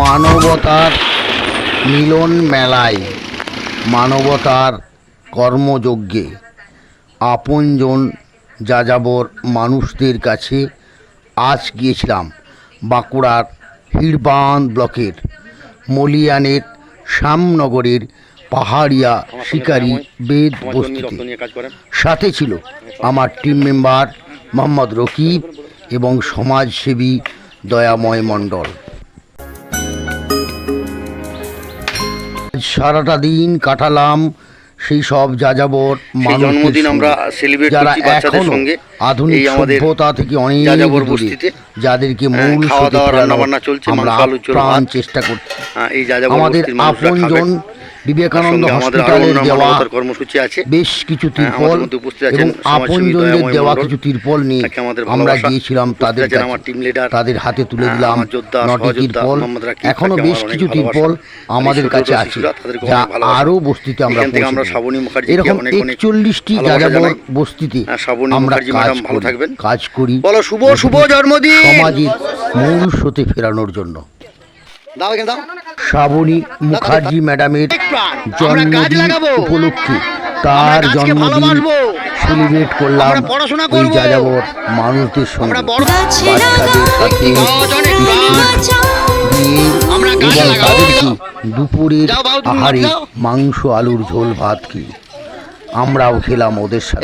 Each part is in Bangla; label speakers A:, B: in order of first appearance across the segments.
A: মানবতার মিলন মেলায়, মানবতার কর্মযজ্ঞে আপনজন যাযাবর মানুষদের কাছে আজ গিয়েছিলাম বাঁকুড়ার হিড়বাঁধ ব্লকের মলিয়ানের শ্যামনগরের পাহাড়িয়া শিকারী বেদ বস্তিতে। সাথে ছিল আমার টিম মেম্বার মোহাম্মদ রকিব এবং সমাজসেবী দয়াময় মণ্ডল সারাটা দিন কাটালাম সেই সব যাযাবর
B: জন্মদিন আমরা
A: যারা
B: করছি বাচ্চাদের সঙ্গে।
A: আধুনিক
B: আমাদের
A: সভ্যতা থেকে অনেক
B: যাযাবর বস্তিতে।
A: যাদেরকে
B: হ্যাঁ,
A: মূল
B: খাওয়া দাওয়া,
A: ফেরানোর
B: রান্নাবান্না চলছে,
A: আমরা প্রাণ চেষ্টা করছি
B: হ্যাঁ, এই যাযাবর
A: আমাদের আপনজন। বিবেকানন্দ হসপিটালের দেওয়া
B: কর্মসূচি আছে।
A: বেশ কিছু
B: হ্যাঁ,
A: তিরপল এবং আপনজনদের দেওয়া কিছু তিরপল নিয়ে আমরা গিয়েছিলাম তাদের তাদের হাতে তুলে
B: হ্যাঁ,
A: দিলাম নটি তিরপল।
B: এখনও
A: বেশ কিছু তিরপল আমাদের কাছে আছে যা আরও বস্তিতে আমরা এরকম একচল্লিশটি যাযাবর বস্তিতে
B: হ্যাঁ,
A: আমরা কাজ করি কাজ করি।
B: বলো শুভ শুভ জন্মদিন!
A: সমাজের মূল স্রোতে ফেরানোর জন্য।
B: দাও এখানে দাও।
A: শ্রাবণী মুখার্জি ম্যাডামের জন্মদিন উপলক্ষে। তার জন্মদিন। সেলিব্রেট করলাম এই
B: করব।
A: যাযাবর মানুষদের সঙ্গে। বাচ্চাদের সাথে এবং তাদেরকে দুপুরের আহারে মাংস আলুর ঝোল ভাত কি? আমরাও খেলাম ওদের সাথে।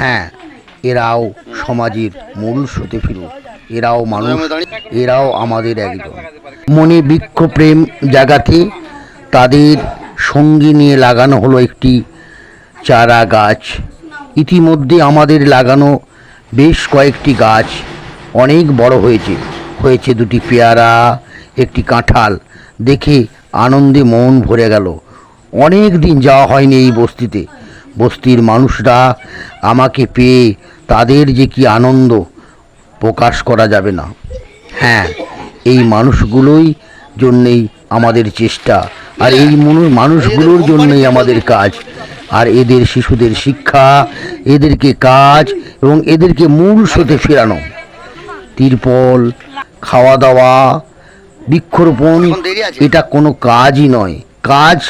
A: হ্যাঁ এরাও সমাজের মূল স্রোতে ফিরুক। এরাও মানুষ এরাও আমাদের একজন। মনে বৃক্ষ প্রেম জাগাতে তাদের সঙ্গী নিয়ে লাগানো হলো একটি চারা গাছ। ইতিমধ্যে আমাদের লাগানো বেশ কয়েকটি গাছ অনেক বড় হয়েছে। হয়েছে দুটি পেয়ারা, একটি কাঁঠাল। দেখে আনন্দে মন ভরে গেল। অনেক দিন যাওয়া হয়নি এই বস্তিতে। বস্তির মানুষরা আমাকে পেয়ে তাদের যে কি আনন্দ প্রকাশ করা যাবে না। হ্যাঁ এই মানুষগুলোই জন্যেই আমাদের চেষ্টা। আর এই মানুষগুলোর জন্যই আমাদের কাজ। আর এদের শিশুদের শিক্ষা এদেরকে কাজ এবং এদেরকে মূল স্রোতে ফেরানো। তিরপল খাওয়া দাওয়া বৃক্ষরোপণ এটা কোনো কাজই নয়। কাজ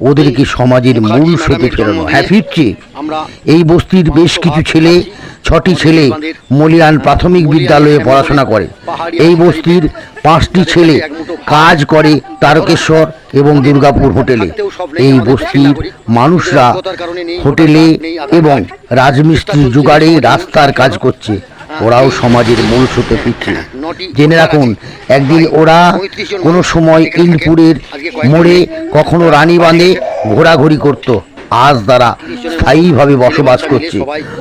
A: ওদেরকে সমাজের মূল স্রোতে ফেরানো। হ্যাঁ ফিরছে। এই বস্তির বেশ কিছু ছেলে ছটি ছেলে মলিয়ান প্রাথমিক বিদ্যালয়ে পড়াশোনা করে। এই বস্তির পাঁচটি ছেলে কাজ করে তারকেশ্বর এবং দুর্গাপুর হোটেলে। এই বস্তির মানুষরা হোটেলে এবং রাজমিস্ত্রির জোগাড়ে রাস্তার কাজ করছে। ওরাও সমাজের মূল স্রোতে ফিরছে জেনে রাখুন, একদিন ওরা কোনো সময় ইলপুরের মোড়ে কখনো রানীবাঁধে ঘোরাঘুরি করত। আজ তারা স্থায়ীভাবে বসবাস করছে।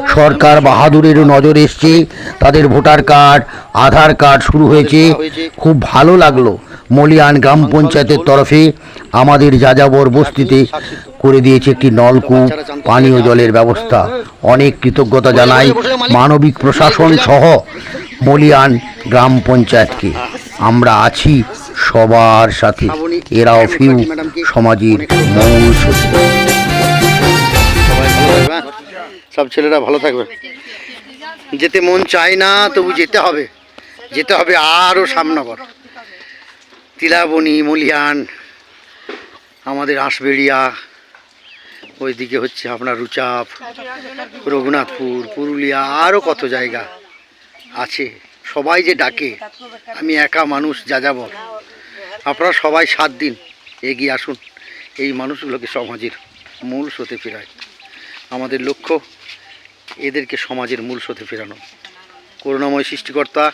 A: সরকার বাহাদুরেরও নজর এসছে। তাদের ভোটার কার্ড, আধার কার্ড শুরু হয়েছে। খুব ভালো লাগল মলিয়ান গ্রাম পঞ্চায়েতের তরফে। আমাদের যাযাবর বস্তিতে করে দিয়েছে একটি নলকূপ, পানীয় জলের ব্যবস্থা। অনেক কৃতজ্ঞতা জানাই মানবিক প্রশাসন সহ মলিয়ান গ্রাম পঞ্চায়েতকে। আমরা আছি সবার সাথে। এরাও ফিউ সমাজের মূল
B: সব ছেলেরা ভালো থাকবে। যেতে মন চায় না, তবু যেতে হবে। যেতে হবে আরও সামনগর তিলাবনি মলিয়ান আমাদের আঁশবেড়িয়া, ওইদিকে হচ্ছে আপনার রুচাপ, রঘুনাথপুর, পুরুলিয়া, আরও কত জায়গা আছে। সবাই যে ডাকে, আমি একা মানুষ যা যাব আপনারা সবাই সাত দিন এগিয়ে আসুন। এই মানুষগুলোকে সমাজের মূল স্রোতে ফেরায়। আমাদের লক্ষ্য এদেরকে সমাজের মূল স্রোতে ফেরানো। করুণাময় সৃষ্টিকর্তা,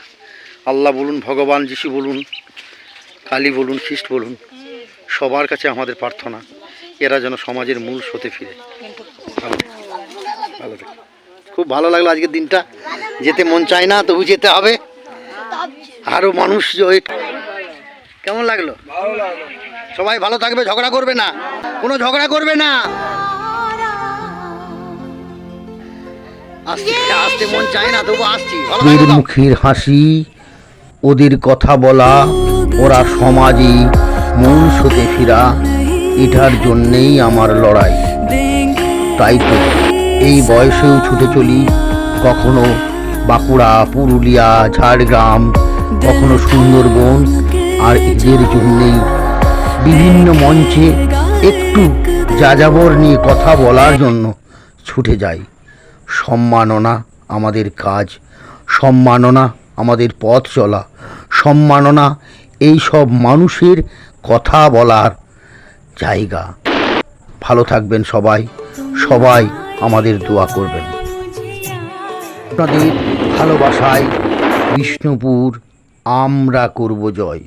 B: আল্লাহ বলুন, ভগবান যিশু বলুন, কালী বলুন, খ্রিস্ট বলুন, সবার কাছে আমাদের প্রার্থনা, এরা যেন সমাজের মূল স্রোতে ফিরে। ভালো থাকো। খুব ভালো লাগল আজকের দিনটা। যেতে মন চায় না, তবু যেতে হবে। আরও মানুষ কেমন লাগল? সবাই ভালো থাকবে, ঝগড়া করবে না। কোনো ঝগড়া করবে না।
A: ওদের মুখের হাসি ওদের কথা বলা ওরা সমাজে মূল স্রোতে ফেরা এটার জন্যেই আমার লড়াই। তাই তো এই বয়সেও ছুটে চলি কখনো বাঁকুড়া পুরুলিয়া ঝাড়গ্রাম কখনো সুন্দরবন আর এদের জন্যেই বিভিন্ন মঞ্চে একটু যাযাবর নিয়ে কথা বলার জন্য ছুটে যাই। সম্মাননা আমাদের কাজ, সম্মাননা আমাদের পথ চলা, সম্মাননা এই সব মানুষের কথা বলার জায়গা। ভালো থাকবেন সবাই সবাই আমাদের দোয়া করবেন। আপনাদের ভালোবাসায় বিষ্ণুপুর আমরা করব জয়।